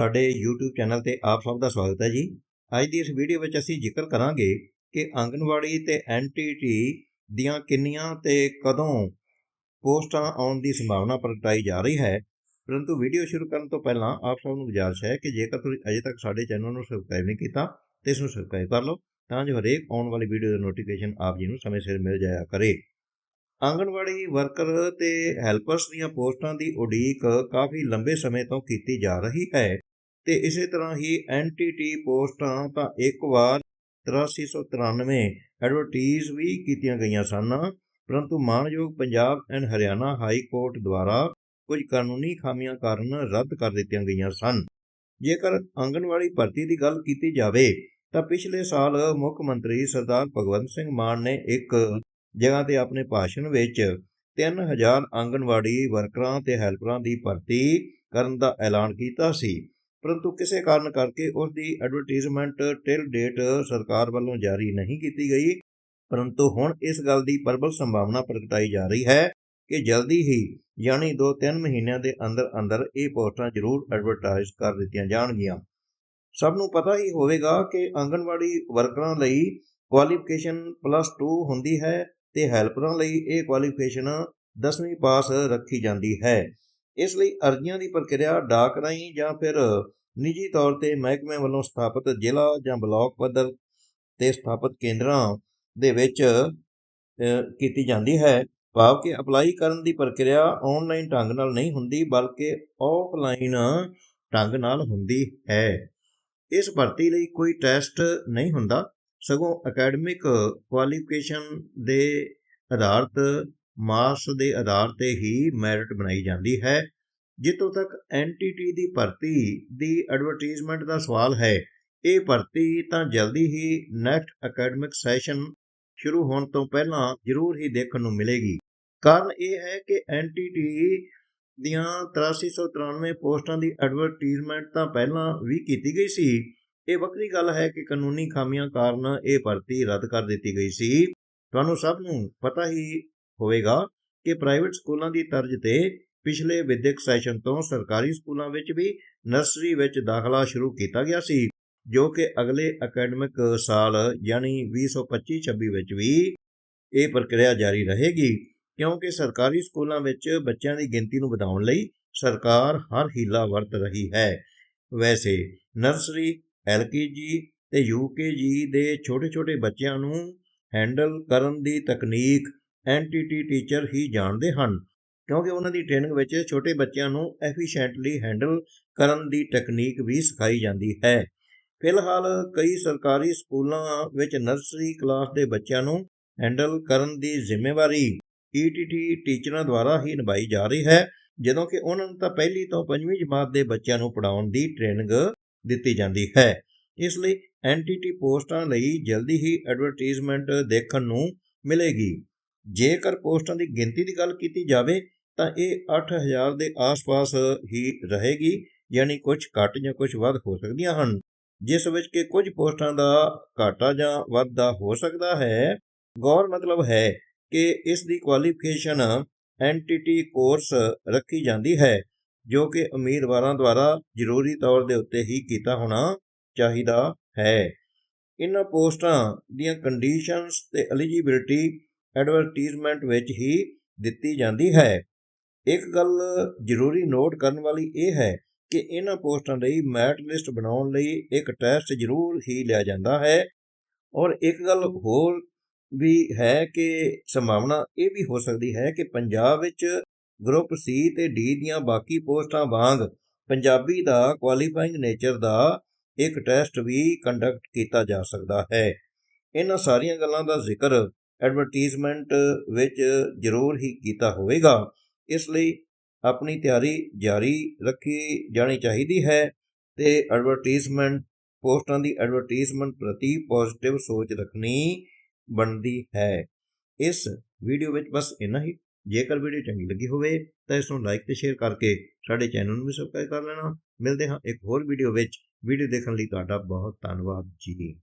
ਸਾਡੇ YouTube channel ਤੇ ਆਪ ਸਭ ਦਾ ਸਵਾਗਤ ਹੈ ਜੀ। ਅੱਜ ਦੀ ਇਸ ਵੀਡੀਓ ਵਿੱਚ ਅਸੀਂ ਜ਼ਿਕਰ ਕਰਾਂਗੇ ਕਿ ਆਂਗਨਵਾੜੀ ਤੇ ਐਨਟੀਟੀ ਦੀਆਂ ਕਿੰਨੀਆਂ ਤੇ ਕਦੋਂ ਪੋਸਟਾਂ ਆਉਣ ਦੀ ਸੰਭਾਵਨਾ ਪ੍ਰਗਟਾਈ ਜਾ ਰਹੀ ਹੈ। ਪਰੰਤੂ ਵੀਡੀਓ ਸ਼ੁਰੂ ਕਰਨ ਤੋਂ ਪਹਿਲਾਂ ਆਪ ਸਭ ਨੂੰ ਗੁਜ਼ਾਰਿਸ਼ ਹੈ ਕਿ ਜੇਕਰ ਤੁਸੀਂ ਅਜੇ ਤੱਕ ਸਾਡੇ ਚੈਨਲ ਨੂੰ ਸਬਸਕ੍ਰਾਈਬ ਨਹੀਂ ਕੀਤਾ, ਤੇ ਇਸ ਨੂੰ ਸਬਸਕ੍ਰਾਈਬ ਕਰ ਲਓ, ਤਾਂ ਜੋ ਹਰੇਕ ਆਉਣ ਵਾਲੀ ਵੀਡੀਓ ਦਾ ਨੋਟੀਫਿਕੇਸ਼ਨ ਆਪ ਜੀ ਨੂੰ ਸਮੇਂ ਸਿਰ ਮਿਲ ਜਾਇਆ ਕਰੇ। ਆਂਗਣਵਾੜੀ ਵਰਕਰ ਤੇ ਹੈਲਪਰਸ ਦੀਆਂ ਪੋਸਟਾਂ ਦੀ ਉਡੀਕ ਕਾਫੀ ਲੰਬੇ ਸਮੇਂ ਤੋਂ ਕੀਤੀ ਜਾ ਰਹੀ ਹੈ। ਤੇ ਇਸੇ ਤਰ੍ਹਾਂ ਹੀ ਐਨਟੀਟੀ ਪੋਸਟਾਂ ਤਾਂ ਇੱਕ ਵਾਰ 8393 ਐਡਵਰਟੀਜ਼ ਵੀ ਕੀਤੀਆਂ ਗਈਆਂ ਸਨ, ਪਰੰਤੂ ਮਾਨਯੋਗ Punjab and Haryana high court ਦੁਆਰਾ ਕੁਝ ਕਾਨੂੰਨੀ ਖਾਮੀਆਂ ਕਾਰਨ ਰੱਦ ਕਰ ਦਿੱਤੀਆਂ ਗਈਆਂ ਸਨ। ਜੇਕਰ ਆਂਗਣਵਾੜੀ ਭਰਤੀ ਦੀ ਗੱਲ ਕੀਤੀ ਜਾਵੇ, ਤਾਂ ਪਿਛਲੇ ਸਾਲ ਮੁੱਖ ਮੰਤਰੀ ਸਰਦਾਰ ਭਗਵੰਤ ਸਿੰਘ ਮਾਨ ਨੇ ਇੱਕ ਜਗ੍ਹਾ ਤੇ ਆਪਣੇ ਭਾਸ਼ਣ ਵਿੱਚ 3000 ਆਂਗਣਵਾੜੀ ਵਰਕਰਾਂ ਤੇ ਹੈਲਪਰਾਂ ਦੀ ਭਰਤੀ ਕਰਨ ਦਾ ਐਲਾਨ ਕੀਤਾ ਸੀ। ਪਰੰਤੂ ਕਿਸੇ ਕਾਰਨ ਕਰਕੇ ਉਸ ਦੀ ਐਡਵਰਟਾਈਜ਼ਮੈਂਟ ਟਿਲ ਡੇਟ ਸਰਕਾਰ ਵੱਲੋਂ ਜਾਰੀ ਨਹੀਂ ਕੀਤੀ ਗਈ। ਪਰੰਤੂ ਹੁਣ ਇਸ ਗੱਲ ਦੀ ਪ੍ਰਬਲ ਸੰਭਾਵਨਾ ਪ੍ਰਗਟਾਈ ਜਾ ਰਹੀ ਹੈ ਕਿ ਜਲਦੀ ਹੀ ਯਾਨੀ 2-3 ਮਹੀਨਿਆਂ ਦੇ ਅੰਦਰ ਅੰਦਰ ਇਹ ਪੋਸਟਾਂ ਜ਼ਰੂਰ ਐਡਵਰਟਾਈਜ਼ ਕਰ ਦਿੱਤੀਆਂ ਜਾਣਗੀਆਂ। ਸਭ ਨੂੰ ਪਤਾ ਹੀ ਹੋਵੇਗਾ ਕਿ ਆਂਗਣਵਾੜੀ ਵਰਕਰਾਂ ਲਈ ਕੁਆਲੀਫਿਕੇਸ਼ਨ ਪਲੱਸ 2 ਹੁੰਦੀ ਹੈ ਤੇ ਹੈਲਪਰਾਂ ਲਈ ਇਹ ਕੁਆਲੀਫਿਕੇਸ਼ਨ 10ਵੀਂ ਪਾਸ ਰੱਖੀ ਜਾਂਦੀ ਹੈ। ਇਸ ਲਈ ਅਰਜ਼ੀਆਂ ਦੀ ਪ੍ਰਕਿਰਿਆ ਡਾਕ ਰਾਹੀਂ ਜਾਂ ਫਿਰ ਨਿੱਜੀ ਤੌਰ ਤੇ ਮਹਿਕਮੇ ਵੱਲੋਂ ਸਥਾਪਿਤ ਜ਼ਿਲ੍ਹਾ ਜਾਂ ਬਲਾਕ ਪੱਧਰ ਤੇ ਸਥਾਪਿਤ ਕੇਂਦਰਾਂ ਦੇ ਵਿੱਚ ਕੀਤੀ ਜਾਂਦੀ ਹੈ। ਭਾਵ ਕਿ ਅਪਲਾਈ ਕਰਨ ਦੀ ਪ੍ਰਕਿਰਿਆ ਆਨਲਾਈਨ ਢੰਗ ਨਾਲ ਨਹੀਂ ਹੁੰਦੀ, ਬਲਕਿ ਆਫਲਾਈਨ ਢੰਗ ਨਾਲ ਹੁੰਦੀ ਹੈ। ਇਸ ਭਰਤੀ ਲਈ ਕੋਈ ਟੈਸਟ ਨਹੀਂ ਹੁੰਦਾ। ਸਗੋਂ ਅਕੈਡਮਿਕ ਕੁਆਲੀਫਿਕੇਸ਼ਨ ਦੇ ਆਧਾਰਤ ਮਾਸ ਦੇ ਆਧਾਰ ਤੇ ਹੀ ਮੈਰਿਟ ਬਣਾਈ ਜਾਂਦੀ ਹੈ। ਜਿੱਥੋਂ ਤੱਕ ਐਨਟੀਟੀ ਦੀ ਭਰਤੀ ਦੀ ਐਡਵਰਟਾਈਜ਼ਮੈਂਟ ਦਾ ਸਵਾਲ ਹੈ, ਇਹ ਭਰਤੀ ਤਾਂ ਜਲਦੀ ਹੀ ਨੈਕਸਟ ਅਕੈਡਮਿਕ ਸੈਸ਼ਨ ਸ਼ੁਰੂ ਹੋਣ ਤੋਂ ਪਹਿਲਾਂ ਜ਼ਰੂਰ ਹੀ ਦੇਖਣ ਨੂੰ ਮਿਲੇਗੀ। ਕਾਰਨ ਇਹ ਹੈ ਕਿ ਐਨਟੀਟੀ ਦੀਆਂ 8393 ਪੋਸਟਾਂ ਦੀ ਐਡਵਰਟਾਈਜ਼ਮੈਂਟ ਤਾਂ ਪਹਿਲਾਂ ਵੀ ਕੀਤੀ ਗਈ ਸੀ। ਇਹ ਵੱਖਰੀ ਗੱਲ ਹੈ ਕਿ ਕਾਨੂੰਨੀ ਖਾਮੀਆਂ ਕਾਰਨ ਇਹ ਭਰਤੀ ਰੱਦ ਕਰ ਦਿੱਤੀ ਗਈ ਸੀ। ਤੁਹਾਨੂੰ ਸਭ ਨੂੰ ਪਤਾ ਹੀ ਹੋਵੇਗਾ ਕਿ ਪ੍ਰਾਈਵੇਟ ਸਕੂਲਾਂ ਦੀ ਤਰਜ਼ ਤੇ ਪਿਛਲੇ ਵਿਦਿਅਕ ਸੈਸ਼ਨ ਤੋਂ ਸਰਕਾਰੀ ਸਕੂਲਾਂ ਵਿੱਚ ਵੀ ਨਰਸਰੀ ਵਿੱਚ ਦਾਖਲਾ ਸ਼ੁਰੂ ਕੀਤਾ ਗਿਆ ਸੀ, ਜੋ ਕਿ ਅਗਲੇ ਅਕੈਡਮਿਕ ਸਾਲ ਯਾਨੀ 2025-26 ਵਿੱਚ ਵੀ ਇਹ ਪ੍ਰਕਿਰਿਆ ਜਾਰੀ ਰਹੇਗੀ, ਕਿਉਂਕਿ ਸਰਕਾਰੀ ਸਕੂਲਾਂ ਵਿੱਚ ਬੱਚਿਆਂ ਦੀ ਗਿਣਤੀ ਨੂੰ ਵਧਾਉਣ ਲਈ ਸਰਕਾਰ ਹਰ ਹੀਲਾ ਵਰਤ ਰਹੀ ਹੈ। ਵੈਸੇ ਨਰਸਰੀ ਐਲਕੇਜੀ ਤੇ ਯੂਕੇਜੀ ਦੇ ਛੋਟੇ-ਛੋਟੇ ਬੱਚਿਆਂ ਨੂੰ ਹੈਂਡਲ ਕਰਨ ਦੀ ਤਕਨੀਕ ਐਨਟੀਟੀ ਟੀਚਰ ਹੀ ਜਾਣਦੇ ਹਨ, ਕਿਉਂਕਿ ਉਹਨਾਂ ਦੀ ਟ੍ਰੇਨਿੰਗ ਵਿੱਚ ਛੋਟੇ ਬੱਚਿਆਂ ਨੂੰ ਐਫੀਸ਼ੀਐਂਟਲੀ ਹੈਂਡਲ ਕਰਨ ਦੀ ਟੈਕਨੀਕ ਵੀ ਸਿਖਾਈ ਜਾਂਦੀ ਹੈ। ਫਿਲਹਾਲ ਕਈ ਸਰਕਾਰੀ ਸਕੂਲਾਂ ਵਿੱਚ ਨਰਸਰੀ ਕਲਾਸ ਦੇ ਬੱਚਿਆਂ ਨੂੰ ਹੈਂਡਲ ਕਰਨ ਦੀ ਜ਼ਿੰਮੇਵਾਰੀ ਈਟੀਟੀ ਟੀਚਰਾਂ ਦੁਆਰਾ ਹੀ ਨਿਭਾਈ ਜਾ ਰਹੀ ਹੈ, ਜਦੋਂ ਕਿ ਉਹਨਾਂ ਨੂੰ ਤਾਂ ਪਹਿਲੀ ਤੋਂ ਪੰਜਵੀਂ ਜਮਾਤ ਦੇ ਬੱਚਿਆਂ ਨੂੰ ਪੜਾਉਣ ਦੀ ਟ੍ਰੇਨਿੰਗ ਦਿੱਤੀ ਜਾਂਦੀ ਹੈ। ਇਸ ਲਈ ਐਨਟੀਟੀ ਪੋਸਟਾਂ ਲਈ ਜਲਦੀ ਹੀ ਐਡਵਰਟਾਈਜ਼ਮੈਂਟ ਦੇਖਣ ਨੂੰ ਮਿਲੇਗੀ। ਜੇਕਰ ਪੋਸਟਾਂ ਦੀ ਗਿਣਤੀ ਦੀ ਗੱਲ ਕੀਤੀ ਜਾਵੇ, ਤਾਂ ਇਹ 8000 ਦੇ ਆਸ-ਪਾਸ ਹੀ ਰਹੇਗੀ, ਯਾਨੀ ਕੁਝ ਘੱਟ ਜਾਂ ਕੁਝ ਵੱਧ ਹੋ ਸਕਦੀਆਂ ਹਨ। ਜਿਸ ਵਿੱਚ ਕਿ ਕੁਝ ਪੋਸਟਾਂ ਦਾ ਘਾਟਾ ਜਾਂ ਵਾਧਾ ਹੋ ਸਕਦਾ ਹੈ। ਗੌਰ ਮਤਲਬ ਹੈ ਕਿ ਇਸ ਦੀ ਕੁਆਲੀਫਿਕੇਸ਼ਨ ਐਨਟੀਟੀ ਕੋਰਸ ਰੱਖੀ ਜਾਂਦੀ ਹੈ, ਜੋ ਕਿ ਉਮੀਦਵਾਰਾਂ ਦੁਆਰਾ ਜ਼ਰੂਰੀ ਤੌਰ ਦੇ ਉੱਤੇ ਹੀ ਕੀਤਾ ਹੋਣਾ ਚਾਹੀਦਾ ਹੈ। ਇਹਨਾਂ ਪੋਸਟਾਂ ਦੀਆਂ ਕੰਡੀਸ਼ਨਸ ਤੇ ਐਲੀਜੀਬਿਲਟੀ ਐਡਵਰਟਾਈਜ਼ਮੈਂਟ ਵਿੱਚ ਹੀ ਦਿੱਤੀ ਜਾਂਦੀ ਹੈ। ਇੱਕ ਗੱਲ ਜ਼ਰੂਰੀ ਨੋਟ ਕਰਨ ਵਾਲੀ ਇਹ ਹੈ ਕਿ ਇਹਨਾਂ ਪੋਸਟਾਂ ਲਈ ਮੈਰਿਟ ਲਿਸਟ ਬਣਾਉਣ ਲਈ ਇੱਕ ਟੈਸਟ ਜ਼ਰੂਰ ਹੀ ਲਿਆ ਜਾਂਦਾ ਹੈ। ਔਰ ਇੱਕ ਗੱਲ ਹੋਰ ਵੀ ਹੈ ਕਿ ਸੰਭਾਵਨਾ ਇਹ ਵੀ ਹੋ ਸਕਦੀ ਹੈ ਕਿ ਪੰਜਾਬ ਵਿੱਚ ਗਰੁੱਪ ਸੀ ਤੇ ਡੀ ਦੀਆਂ ਬਾਕੀ ਪੋਸਟਾਂ ਵਾਂਗ ਪੰਜਾਬੀ ਦਾ ਕੁਆਲੀਫਾਈਂਗ ਨੇਚਰ ਦਾ ਇੱਕ ਟੈਸਟ ਵੀ ਕੰਡਕਟ ਕੀਤਾ ਜਾ ਸਕਦਾ ਹੈ। ਇਹਨਾਂ ਸਾਰੀਆਂ ਗੱਲਾਂ ਦਾ ਜ਼ਿਕਰ ਐਡਵਰਟਾਈਜ਼ਮੈਂਟ ਵਿੱਚ ਜ਼ਰੂਰ ਹੀ ਕੀਤਾ ਹੋਵੇਗਾ। ਇਸ ਲਈ ਆਪਣੀ ਤਿਆਰੀ ਜਾਰੀ ਰੱਖੀ ਜਾਣੀ ਚਾਹੀਦੀ ਹੈ ਤੇ ਐਡਵਰਟਾਈਜ਼ਮੈਂਟ ਪੋਸਟਾਂ ਦੀ ਐਡਵਰਟਾਈਜ਼ਮੈਂਟ ਪ੍ਰਤੀ ਪੋਜ਼ਿਟਿਵ ਸੋਚ ਰੱਖਣੀ ਬਣਦੀ ਹੈ। ਇਸ ਵੀਡੀਓ ਵਿੱਚ ਬਸ ਇੰਨਾ ਹੀ। ਜੇਕਰ ਵੀਡੀਓ ਚੰਗੀ ਲੱਗੀ ਹੋਵੇ ਤਾਂ ਇਸ ਨੂੰ ਲਾਈਕ ਤੇ ਸ਼ੇਅਰ ਕਰਕੇ ਸਾਡੇ ਚੈਨਲ ਨੂੰ ਵੀ ਸਬਸਕ੍ਰਾਈਬ ਕਰ ਲੈਣਾ। ਮਿਲਦੇ ਹਾਂ ਇੱਕ ਹੋਰ ਵੀਡੀਓ ਵਿੱਚ। ਵੀਡੀਓ ਦੇਖਣ ਲਈ ਤੁਹਾਡਾ ਬਹੁਤ ਧੰਨਵਾਦ ਜੀ।